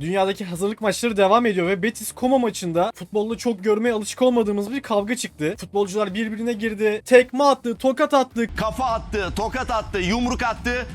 Dünyadaki hazırlık maçları devam ediyor ve Betis Como maçında futbolda çok görmeye alışık olmadığımız bir kavga çıktı. Futbolcular birbirine girdi. Tekme attı, tokat attı. Kafa attı, tokat attı, yumruk attı.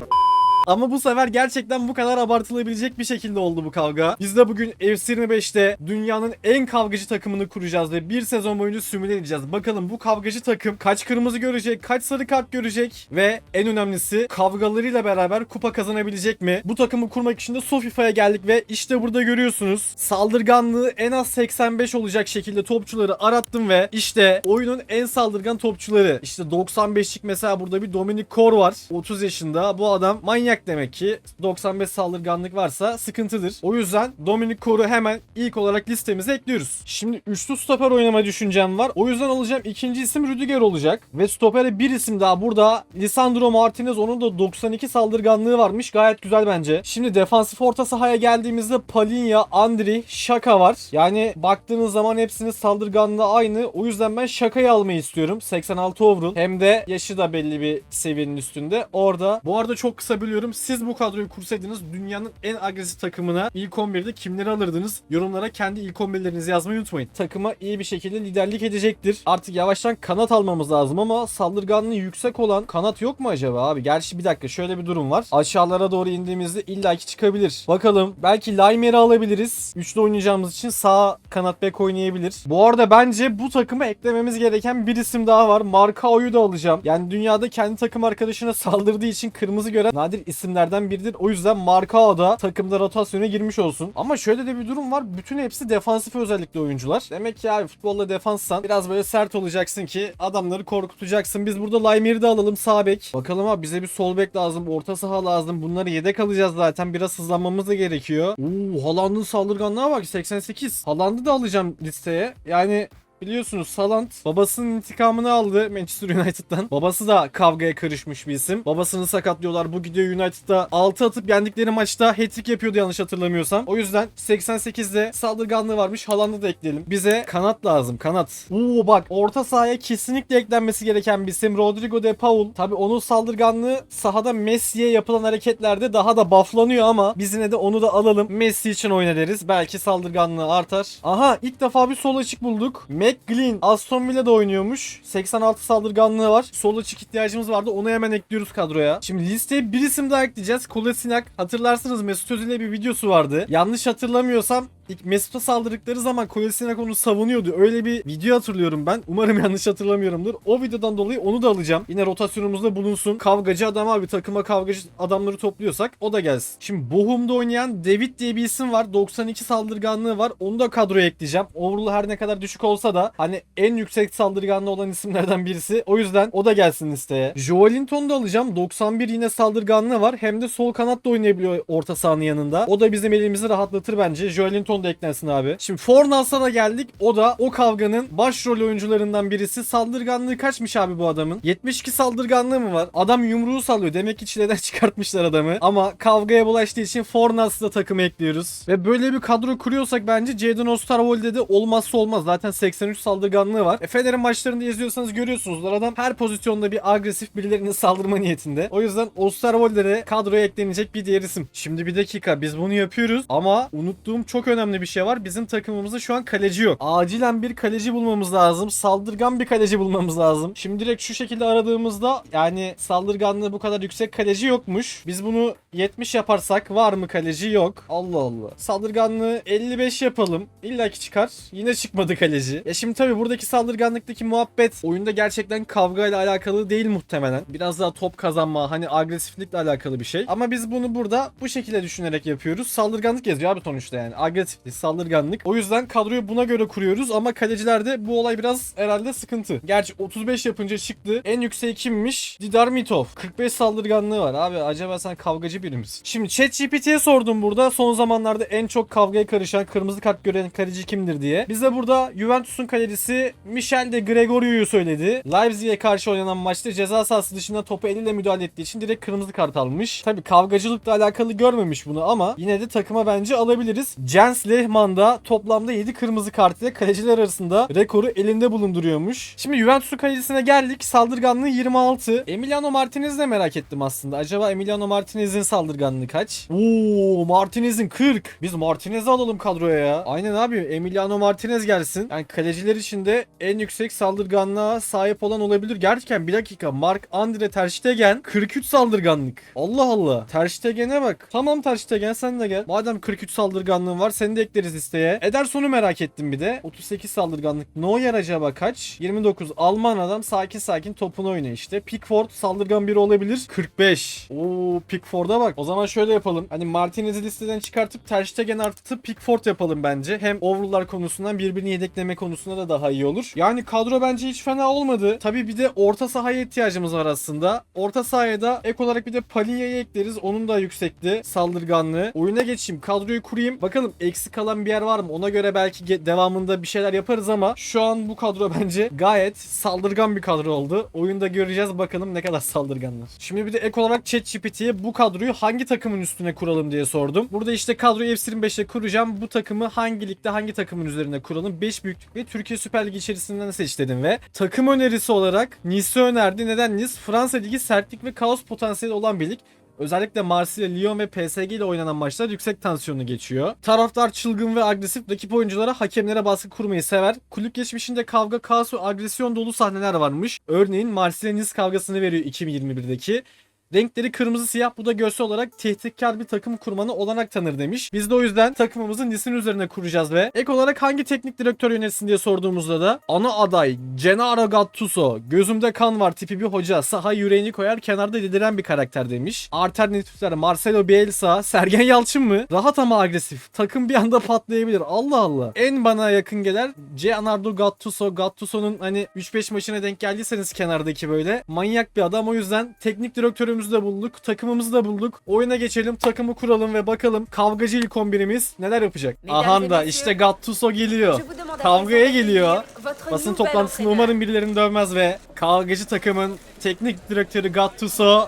Ama bu sefer gerçekten bu kadar abartılabilecek bir şekilde oldu bu kavga. Biz de bugün FC25'te dünyanın en kavgacı takımını kuracağız ve bir sezon boyunca simüle edeceğiz. Bakalım bu kavgacı takım kaç kırmızı görecek, kaç sarı kart görecek ve en önemlisi kavgalarıyla beraber kupa kazanabilecek mi? Bu takımı kurmak için de Sofifa'ya geldik ve işte burada görüyorsunuz. Saldırganlığı en az 85 olacak şekilde topçuları arattım ve işte oyunun en saldırgan topçuları. İşte 95'lik mesela burada bir Dominic Kor var. 30 yaşında. Bu adam manyak demek ki. 95 saldırganlık varsa sıkıntıdır. O yüzden Dominic Kor'u hemen ilk olarak listemize ekliyoruz. Şimdi üçlü stoper oynama düşüncem var. O yüzden alacağım ikinci isim Rüdiger olacak. Ve stopere bir isim daha burada. Lisandro Martinez onun da 92 saldırganlığı varmış. Gayet güzel bence. Şimdi defansif orta sahaya geldiğimizde Palinha, Andri, Şaka var. Yani baktığınız zaman hepsinin saldırganlığı aynı. O yüzden ben Şaka'yı almayı istiyorum. 86 overall. Hem de yaşı da belli bir seviyenin üstünde. Orada. Bu arada çok kısa biliyorum. Siz bu kadroyu kursaydınız dünyanın en agresif takımına ilk 11'de kimleri alırdınız? Yorumlara kendi ilk 11'lerinizi yazmayı unutmayın. Takıma iyi bir şekilde liderlik edecektir. Artık yavaştan kanat almamız lazım ama saldırganlığı yüksek olan kanat yok mu acaba abi? Gerçi bir dakika şöyle bir durum var. Aşağılara doğru indiğimizde illaki çıkabilir. Bakalım belki Laimer'i alabiliriz. Üçlü oynayacağımız için sağ kanat bek oynayabilir. Bu arada bence bu takıma eklememiz gereken bir isim daha var. Markao'yu da alacağım. Yani dünyada kendi takım arkadaşına saldırdığı için kırmızı gören nadir isimlerden biridir. O yüzden Markao da takımda rotasyona girmiş olsun. Ama şöyle de bir durum var. Bütün hepsi defansif özellikle oyuncular. Demek ki abi futbolda defanssan biraz böyle sert olacaksın ki adamları korkutacaksın. Biz burada Laimer'i de alalım sağ bek. Bakalım abi bize bir sol bek lazım. Orta saha lazım. Bunları yedek alacağız zaten. Biraz hızlanmamız da gerekiyor. Oo Haaland'ın saldırganlığa bak 88. Haaland'ı da alacağım listeye. Yani Biliyorsunuz Salant babasının intikamını aldı Manchester United'dan. Babası da kavgaya karışmış bir isim. Babasını sakatlıyorlar. Bu gidiyor United'da 6 atıp yendikleri maçta hat-trick yapıyordu yanlış hatırlamıyorsam. O yüzden 88'de saldırganlığı varmış. Haaland'ı da ekleyelim. Bize kanat lazım. Kanat. Oo bak orta sahaya kesinlikle eklenmesi gereken bir isim. Rodrigo de Paul. Tabi onun saldırganlığı sahada Messi'ye yapılan hareketlerde daha da bufflanıyor ama biz yine de onu da alalım. Messi için oyna. Belki saldırganlığı artar. Aha ilk defa bir sol açık bulduk. McGlynn Aston Villa'da oynuyormuş. 86 saldırganlığı var. Sol açık ihtiyacımız vardı. Onu hemen ekliyoruz kadroya. Şimdi listeye bir isim daha ekleyeceğiz. Kolasinac. Hatırlarsınız Mesut Özil'le bir videosu vardı. Yanlış hatırlamıyorsam ilk Mesut'a saldırdıkları zaman Kolasinac onu savunuyordu. Öyle bir video hatırlıyorum ben. Umarım yanlış hatırlamıyorumdur. O videodan dolayı onu da alacağım. Yine rotasyonumuzda bulunsun. Kavgacı adam abi takıma kavgacı adamları topluyorsak o da gelsin. Şimdi Bochum'da oynayan David diye bir isim var. 92 saldırganlığı var. Onu da kadroya ekleyeceğim. Overall her ne kadar düşük olsa da hani en yüksek saldırganlı olan isimlerden birisi. O yüzden o da gelsin listeye. Joelinton'u da alacağım. 91 yine saldırganlığı var. Hem de sol kanat da oynayabiliyor orta sahanın yanında. O da bizim elimizi rahatlatır bence. Joelinton da eklensin abi. Şimdi Fornals'a da geldik. O da o kavganın başrol oyuncularından birisi. Saldırganlığı kaçmış abi bu adamın? 72 saldırganlığı mı var? Adam yumruğu sallıyor. Demek ki çileden çıkartmışlar adamı. Ama kavgaya bulaştığı için Fornals'ı da takıma ekliyoruz. Ve böyle bir kadro kuruyorsak bence Jadon Osterwolde de olmazsa olmaz. Zaten 83 saldırganlığı var. E, Fener'in maçlarında izliyorsanız görüyorsunuzlar. Adam her pozisyonda bir agresif birilerine saldırma niyetinde. O yüzden Osterwolde de kadroya eklenecek bir diğer isim. Şimdi bir dakika biz bunu yapıyoruz ama unuttuğum çok önemli bir şey var. Bizim takımımızda şu an kaleci yok. Acilen bir kaleci bulmamız lazım. Saldırgan bir kaleci bulmamız lazım. Şimdi direkt şu şekilde aradığımızda yani saldırganlığı bu kadar yüksek kaleci yokmuş. Biz bunu 70 yaparsak var mı kaleci? Yok. Allah Allah. Saldırganlığı 55 yapalım. İlla ki çıkar. Yine çıkmadı kaleci. Ya şimdi tabii buradaki saldırganlıktaki muhabbet oyunda gerçekten kavgayla alakalı değil muhtemelen. Biraz daha top kazanma hani agresiflikle alakalı bir şey. Ama biz bunu burada bu şekilde düşünerek yapıyoruz. Saldırganlık yazıyor abi sonuçta yani. Agresiflik, saldırganlık. O yüzden kadroyu buna göre kuruyoruz ama kalecilerde bu olay biraz herhalde sıkıntı. Gerçi 35 yapınca çıktı. En yükseği kimmiş? Didar Mitov. 45 saldırganlığı var. Abi acaba sen kavgacı biri misin? Şimdi ChatGPT'ye sordum burada. Son zamanlarda en çok kavgaya karışan, kırmızı kart gören kaleci kimdir diye. Bize burada Juventus'un kalecisi Michel de Gregorio'yu söyledi. Leipzig'e karşı oynanan maçta ceza sahası dışında topu eliyle müdahale ettiği için direkt kırmızı kart almış. Tabi kavgacılıkla alakalı görmemiş bunu ama yine de takıma bence alabiliriz. Jens Lehman'da toplamda 7 kırmızı kart ile kaleciler arasında rekoru elinde bulunduruyormuş. Şimdi Juventus'un kalecisine geldik. Saldırganlığı 26. Emiliano Martinez'i de merak ettim aslında. Acaba Emiliano Martinez'in saldırganlığı kaç? Oo Martinez'in 40. Biz Martinez'i alalım kadroya ya. Aynen abi Emiliano Martinez gelsin. Yani kaleciler içinde en yüksek saldırganlığa sahip olan olabilir. Gerçekten bir dakika Mark Andre Ter Stegen 43 saldırganlık. Allah Allah. Ter Stegen'e bak. Tamam Ter Stegen sen de gel. Madem 43 saldırganlığın var seni de ekleriz listeye. Ederson'u merak ettim bir de. 38 saldırganlık. Neuer acaba kaç? 29. Alman adam sakin sakin topunu oynuyor işte. Pickford saldırgan biri olabilir. 45. Oo Pickford'a bak. O zaman şöyle yapalım. Hani Martinez'i listeden çıkartıp Ter Stegen artı Pickford yapalım bence. Hem overall'lar konusundan birbirini yedekleme konusunda da daha iyi olur. Yani kadro bence hiç fena olmadı. Tabii bir de orta sahaya ihtiyacımız var aslında. Orta sahaya da ek olarak bir de Palinya'yı ekleriz. Onun da yüksekti saldırganlığı. Oyuna geçeyim. Kadroyu kurayım. Bakalım eksik kalan bir yer var mı? Ona göre belki devamında bir şeyler yaparız ama şu an bu kadro bence gayet saldırgan bir kadro oldu. Oyunda göreceğiz bakalım ne kadar saldırganlar. Şimdi bir de ek olarak ChatGPT'ye bu kadroyu hangi takımın üstüne kuralım diye sordum. Burada işte kadroyu F25'te kuracağım. Bu takımı hangi ligde hangi takımın üzerine kuralım? 5 büyüklük ve Türkiye Süper Ligi içerisinden seç dedim ve takım önerisi olarak Nice'i önerdi. Neden Nice? Fransa Ligi sertlik ve kaos potansiyeli olan bir lig. Özellikle Marsilya, Lyon ve PSG ile oynanan maçlar yüksek tansiyonu geçiyor. Taraftar çılgın ve agresif rakip oyunculara, hakemlere baskı kurmayı sever. Kulüp geçmişinde kavga, kaos ve agresyon dolu sahneler varmış. Örneğin Marsilya Nice kavgasını veriyor 2021'deki. Renkleri kırmızı siyah bu da görsel olarak tehditkar bir takım kurmanı olanak tanır demiş. Biz de o yüzden takımımızı Nice'in üzerine kuracağız ve ek olarak hangi teknik direktör yönetsin diye sorduğumuzda da ana aday Gennaro Gattuso gözümde kan var tipi bir hoca saha yüreğini koyar kenarda deliren bir karakter demiş. Alternatifler Marcelo Bielsa Sergen Yalçın mı? Rahat ama agresif. Takım bir anda patlayabilir. Allah Allah. En bana yakın gelen Gennaro Gattuso. Gattuso'nun hani 3-5 maçına denk geldiyseniz kenardaki böyle manyak bir adam. O yüzden teknik direktörümüzü de bulduk. Takımımızı da bulduk. Oyuna geçelim. Takımı kuralım ve bakalım kavgacı ilk 11'imiz neler yapacak. Aha da işte Gattuso geliyor. Kavgaya geliyor. Basın toplantısında umarım birilerini dövmez ve kavgacı takımın teknik direktörü Gattuso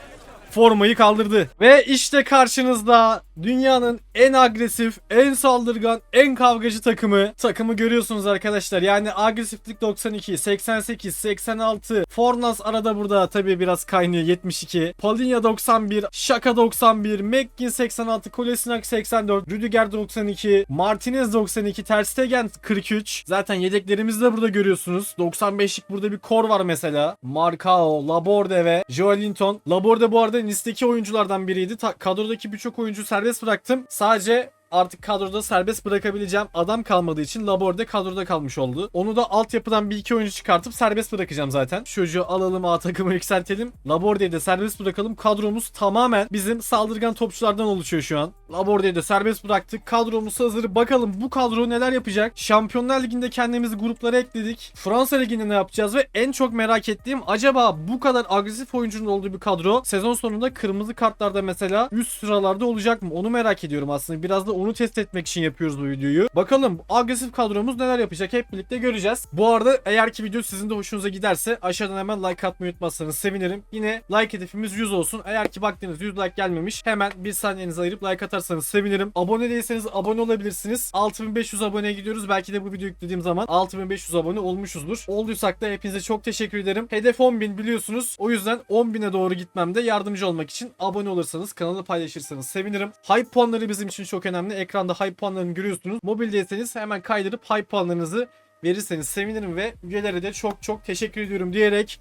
formayı kaldırdı. Ve işte karşınızda dünyanın en agresif, en saldırgan, en kavgacı takımı. Takımı görüyorsunuz arkadaşlar. Yani agresiflik 92, 88, 86. Fornas arada burada tabii biraz kaynıyor 72. Palinya 91, Şaka 91, Mekkin 86, Kolesinak 84, Rüdiger 92, Martinez 92, Ter Stegen 43. Zaten yedeklerimizi de burada görüyorsunuz. 95'lik burada bir kor var mesela. Marcao, Laborde ve Joelinton. Laborde bu arada Nice'deki oyunculardan biriydi. Ta- kadrodaki birçok oyuncu serbest bıraktım. Sadece artık kadroda serbest bırakabileceğim adam kalmadığı için Laborde kadroda kalmış oldu. Onu da altyapıdan bir iki oyuncu çıkartıp serbest bırakacağım zaten. Çocuğu alalım A takımı yükseltelim. Laborde'yi de serbest bırakalım. Kadromuz tamamen bizim saldırgan topçulardan oluşuyor şu an. Laborde'yi de serbest bıraktık. Kadromuz hazır. Bakalım bu kadro neler yapacak? Şampiyonlar Ligi'nde kendimizi gruplara ekledik. Fransa Ligi'nde ne yapacağız ve en çok merak ettiğim acaba bu kadar agresif oyuncunun olduğu bir kadro sezon sonunda kırmızı kartlarda mesela üst sıralarda olacak mı? Onu merak ediyorum aslında. Biraz da onu test etmek için yapıyoruz bu videoyu. Bakalım agresif kadromuz neler yapacak hep birlikte göreceğiz. Bu arada eğer ki video sizin de hoşunuza giderse aşağıdan hemen like atmayı unutmazsanız sevinirim. Yine like hedefimiz 100 olsun. Eğer ki baktınız 100 like gelmemiş hemen bir saniyenizi ayırıp like atarsanız sevinirim. Abone değilseniz abone olabilirsiniz. 6500 aboneye gidiyoruz. Belki de bu video yüklediğim zaman 6500 abone olmuşuzdur. Olduysak da hepinize çok teşekkür ederim. Hedef 10.000 biliyorsunuz. O yüzden 10.000'e doğru gitmemde yardımcı olmak için abone olursanız kanalı paylaşırsanız sevinirim. Hype puanları bizim için çok önemli. Ekranda hype puanlarını görüyorsunuz. Mobildeyseniz hemen kaydırıp hype puanlarınızı verirseniz sevinirim ve üyelere de çok çok teşekkür ediyorum diyerek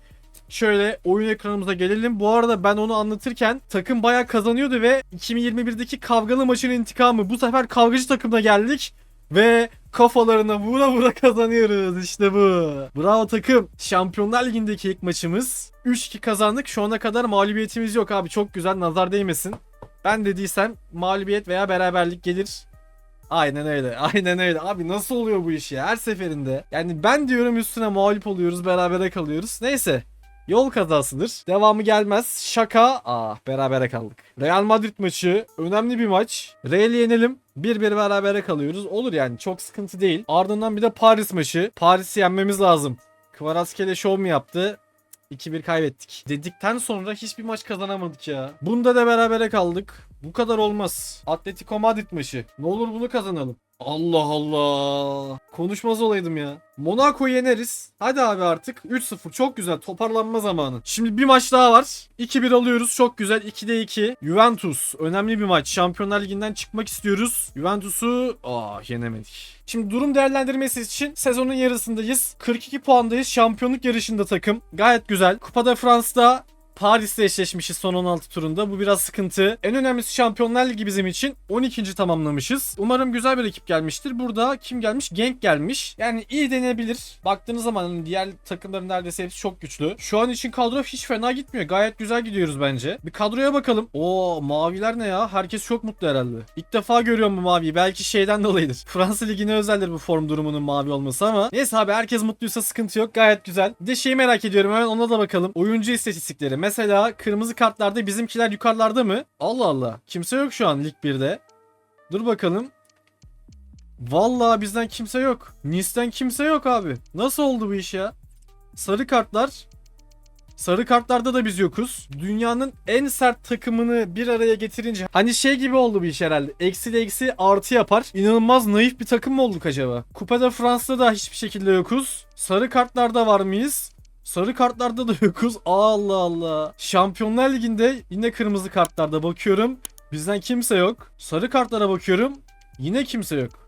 Şöyle oyun ekranımıza gelelim. Bu arada ben onu anlatırken takım bayağı kazanıyordu ve 2021'deki kavgalı maçın intikamı. Bu sefer kavgacı takımına geldik ve kafalarına vura vura kazanıyoruz. İşte bu. Bravo takım. Şampiyonlar Ligi'ndeki ilk maçımız. 3-2 kazandık. Şu ana kadar mağlubiyetimiz yok abi. Çok güzel. Nazar değmesin. Ben dediysem mağlubiyet veya beraberlik gelir. Aynen öyle. Aynen öyle. Abi nasıl oluyor bu iş ya? Her seferinde. Yani ben diyorum üstüne mağlup oluyoruz. Berabere kalıyoruz. Neyse. Yol kazasıdır. Devamı gelmez. Şaka. Ah berabere kaldık. Real Madrid maçı. Önemli bir maç. Real'i yenelim. 1-1 berabere kalıyoruz. Olur yani çok sıkıntı değil. Ardından bir de Paris maçı. Paris'i yenmemiz lazım. Kvaratskhelia şov mu yaptı? 2-1 kaybettik. Dedikten sonra hiçbir maç kazanamadık ya. Bunda da berabere kaldık. Bu kadar olmaz. Atletico Madrid maçı. Ne olur bunu kazanalım. Allah Allah. Konuşmaz olaydım ya. Monaco'yu yeneriz. Hadi abi artık. 3-0 çok güzel. Toparlanma zamanı. Şimdi bir maç daha var. 2-1 alıyoruz. Çok güzel. 2'de 2. Juventus. Önemli bir maç. Şampiyonlar Ligi'nden çıkmak istiyoruz. Juventus'u ah yenemedik. Şimdi durum değerlendirmesi için sezonun yarısındayız. 42 puandayız. Şampiyonluk yarışında takım. Gayet güzel. Kupada Fransa'da Paris'le eşleşmişiz son 16 turunda. Bu biraz sıkıntı. En önemlisi Şampiyonlar Ligi bizim için. 12. tamamlamışız. Umarım güzel bir ekip gelmiştir. Burada kim gelmiş? Genk gelmiş. Yani iyi denebilir. Baktığınız zaman hani diğer takımların neredeyse hepsi çok güçlü. Şu an için kadro hiç fena gitmiyor. Gayet güzel gidiyoruz bence. Bir kadroya bakalım. Oo maviler ne ya? Herkes çok mutlu herhalde. İlk defa görüyorum bu maviyi. Belki şeyden dolayıdır. Fransa Ligi'ne özeldir bu form durumunun mavi olması ama. Neyse abi herkes mutluysa sıkıntı yok. Gayet güzel. Bir de şeyi merak ediyorum. Hemen ona da bakalım. Oyuncu istatistikleri. Mesela kırmızı kartlarda bizimkiler yukarılarda mı? Allah Allah. Kimse yok şu an Lig 1'de. Dur bakalım. Vallahi bizden kimse yok. Nice'den kimse yok abi. Nasıl oldu bu iş ya? Sarı kartlar. Sarı kartlarda da biz yokuz. Dünyanın en sert takımını bir araya getirince hani şey gibi oldu bu iş herhalde. Eksi ile eksi artı yapar. İnanılmaz naif bir takım mı olduk acaba? Kupada Fransa'da da hiçbir şekilde yokuz. Sarı kartlarda var mıyız? Sarı kartlarda da yokuz. Allah Allah. Şampiyonlar Ligi'nde yine kırmızı kartlarda bakıyorum. Bizden kimse yok. Sarı kartlara bakıyorum. Yine kimse yok.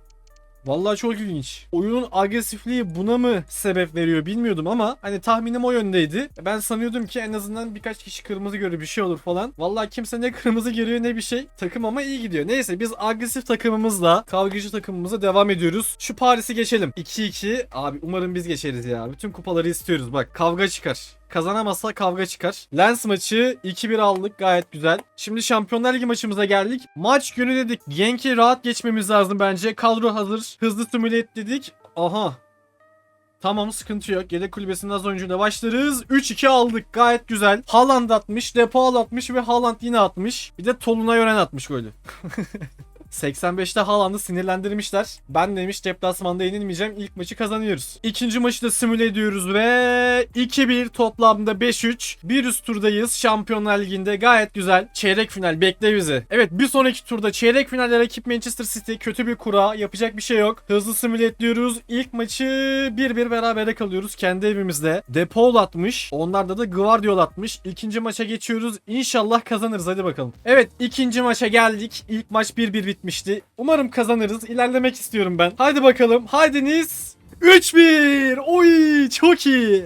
Vallahi çok ilginç. Oyunun agresifliği buna mı sebep veriyor bilmiyordum ama hani tahminim o yöndeydi. Ben sanıyordum ki en azından birkaç kişi kırmızı görür bir şey olur falan. Vallahi kimse ne kırmızı görüyor ne bir şey. Takım ama iyi gidiyor. Neyse biz agresif takımımızla kavgacı takımımıza devam ediyoruz. Şu Paris'i geçelim. 2-2. Abi umarım biz geçeriz ya. Bütün kupaları istiyoruz. Bak kavga çıkar. Kazanamazsa kavga çıkar. Lens maçı 2-1 aldık gayet güzel. Şimdi Şampiyonlar Ligi maçımıza geldik. Maç günü dedik. Genki rahat geçmemiz lazım bence. Kadro hazır. Hızlı simüle dedik. Aha. Tamam sıkıntı yok. Yedek kulübesinin az oyuncuyla başlarız. 3-2 aldık. Gayet güzel. Haaland atmış. Depaul atmış ve Haaland yine atmış. Bir de Tolunay Ören atmış golü. 85'te Haaland'ı sinirlendirmişler. Ben demiş deplasmanda yenilmeyeceğim. İlk maçı kazanıyoruz. İkinci maçı da simüle ediyoruz ve 2-1 toplamda 5-3. Bir üst turdayız. Şampiyonlar Ligi'nde gayet güzel. Çeyrek final bekle bizi. Evet bir sonraki turda çeyrek finalde rakip Manchester City kötü bir kura. Yapacak bir şey yok. Hızlı simüle ediyoruz. İlk maçı 1-1 berabere kalıyoruz kendi evimizde. Depol atmış. Onlarda da Guardiola atmış. İkinci maça geçiyoruz. İnşallah kazanırız hadi bakalım. Evet ikinci maça geldik. İlk maç 1-1 bitmişti. Umarım kazanırız. İlerlemek istiyorum ben. Haydi bakalım. Haydi Nice. 3-1. Oy çok iyi.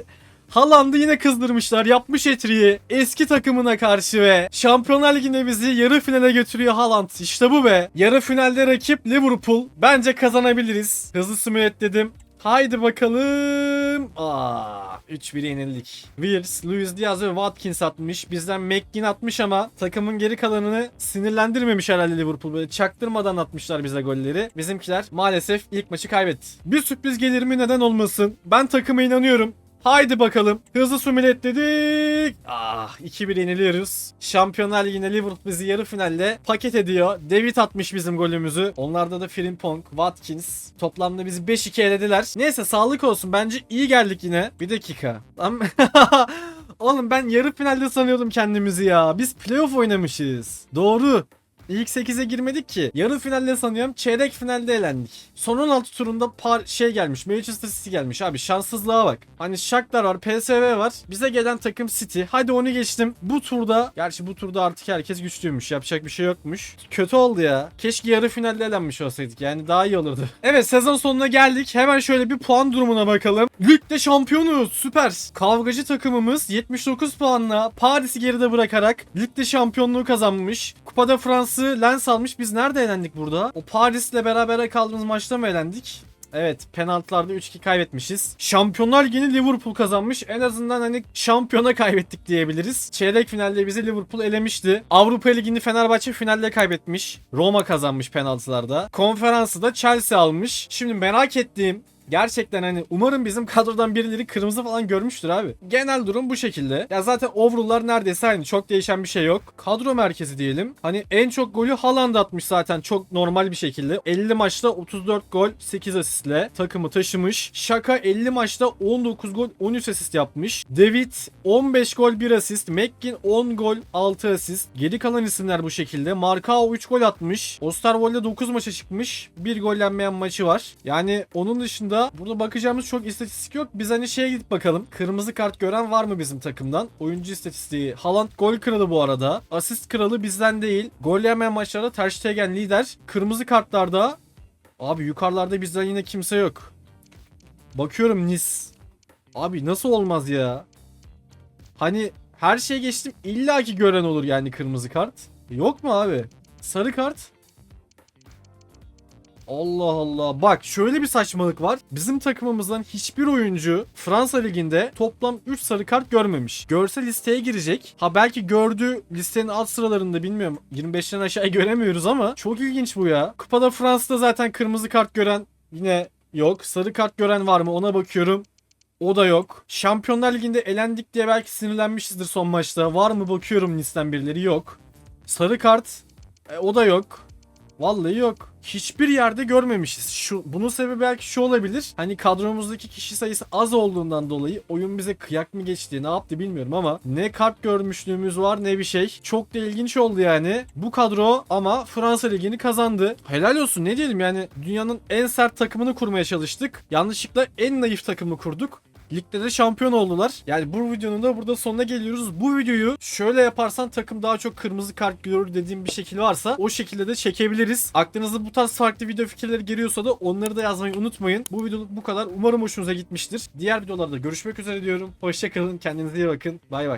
Haaland'ı yine kızdırmışlar. Yapmış etriği. Eski takımına karşı ve Şampiyonlar Ligi'nde bizi yarı finale götürüyor Haaland. İşte bu be. Yarı finalde rakip Liverpool. Bence kazanabiliriz. Hızlı simület dedim. Haydi bakalım. Aa, 3-1 yenildik. Wills, Luis Diaz ve Watkins atmış. Bizden McGinn atmış ama takımın geri kalanını sinirlendirmemiş herhalde Liverpool. Böyle çaktırmadan atmışlar bize golleri. Bizimkiler maalesef ilk maçı kaybetti. Bir sürpriz gelir mi neden olmasın? Ben takıma inanıyorum. Haydi bakalım. Hızlı sümület dedik. Ah 2-1 yeniliyoruz. Şampiyonlar Ligi'nde Liverpool bizi yarı finalde paket ediyor. David atmış bizim golümüzü. Onlarda da Frimpong, Watkins. Toplamda bizi 5-2 elediler. Neyse sağlık olsun. Bence iyi geldik yine. Bir dakika. Oğlum ben yarı finalde sanıyordum kendimizi ya. Biz playoff oynamışız. Doğru. İlk 8'e girmedik ki. Yarı finalde sanıyorum. Çeyrek finalde elendik. Son 16 turunda par şey gelmiş. Manchester City gelmiş abi. Şanssızlığa bak. Hani Shakhtar var, PSV var. Bize gelen takım City. Hadi onu geçtim. Bu turda gerçi bu turda artık herkes güçlüymüş. Yapacak bir şey yokmuş. Kötü oldu ya. Keşke yarı finalde elenmiş olsaydık. Yani daha iyi olurdu. Evet sezon sonuna geldik. Hemen şöyle bir puan durumuna bakalım. Ligde şampiyonuz. Süper. Kavgacı takımımız 79 puanla Paris'i geride bırakarak ligde şampiyonluğu kazanmış. Kupada Fransa'ı Lens almış. Biz nerede elendik burada? O Paris'le beraber kaldığımız maçta mı elendik? Evet penaltılarda 3-2 kaybetmişiz. Şampiyonlar Ligi'ni Liverpool kazanmış. En azından hani şampiyona kaybettik diyebiliriz. Çeyrek finalde bizi Liverpool elemişti. Avrupa Ligi'ni Fenerbahçe finalde kaybetmiş. Roma kazanmış penaltılarda. Konferansı da Chelsea almış. Şimdi merak ettiğim Gerçekten hani umarım bizim kadrodan birileri kırmızı falan görmüştür abi. Genel durum bu şekilde. Ya zaten overall'lar neredeyse aynı. Çok değişen bir şey yok. Kadro merkezi diyelim. Hani en çok golü Haaland atmış zaten çok normal bir şekilde. 50 maçta 34 gol 8 asistle takımı taşımış. Şaka 50 maçta 19 gol 13 asist yapmış. David 15 gol 1 asist. Mekkin 10 gol 6 asist. Geri kalan isimler bu şekilde. Markao 3 gol atmış. Osterwold'de 9 maça çıkmış. 1 gollenmeyen maçı var. Yani onun dışında burada bakacağımız çok istatistik yok. Biz hani şeye gidip bakalım. Kırmızı kart gören var mı bizim takımdan? Oyuncu istatistiği. Haaland gol kralı bu arada. Asist kralı bizden değil. Gol yemeyen maçlarda Ter Stegen lider. Kırmızı kartlarda Abi yukarılarda bizden yine kimse yok. Bakıyorum Nis. Abi nasıl olmaz ya? Hani her şeye geçtim illaki gören olur yani kırmızı kart. Yok mu abi? Sarı kart. Allah Allah. Bak şöyle bir saçmalık var. Bizim takımımızdan hiçbir oyuncu Fransa liginde toplam 3 sarı kart görmemiş. Görse listeye girecek. Ha belki gördü listenin alt sıralarında bilmiyorum. 25'ten aşağı göremiyoruz ama çok ilginç bu ya. Kupada Fransa'da zaten kırmızı kart gören yine yok. Sarı kart gören var mı ona bakıyorum. O da yok. Şampiyonlar Ligi'nde elendik diye belki sinirlenmişizdir son maçta. Var mı bakıyorum listen birileri yok. Sarı kart e, o da yok. Vallahi yok. Hiçbir yerde görmemişiz. Şu bunun sebebi belki şu olabilir. Hani kadromuzdaki kişi sayısı az olduğundan dolayı oyun bize kıyak mı geçti, ne yaptı bilmiyorum ama ne kart görmüşlüğümüz var ne bir şey. Çok da ilginç oldu yani. Bu kadro ama Fransa ligini kazandı. Helal olsun ne diyelim yani dünyanın en sert takımını kurmaya çalıştık. Yanlışlıkla en naif takımı kurduk. Ligde de şampiyon oldular. Yani bu videonun da burada sonuna geliyoruz. Bu videoyu şöyle yaparsan takım daha çok kırmızı kart görür dediğim bir şekil varsa o şekilde de çekebiliriz. Aklınıza bu tarz farklı video fikirleri geliyorsa da onları da yazmayı unutmayın. Bu video bu kadar. Umarım hoşunuza gitmiştir. Diğer videolarda görüşmek üzere diyorum. Hoşçakalın. Kendinize iyi bakın. Bay bay.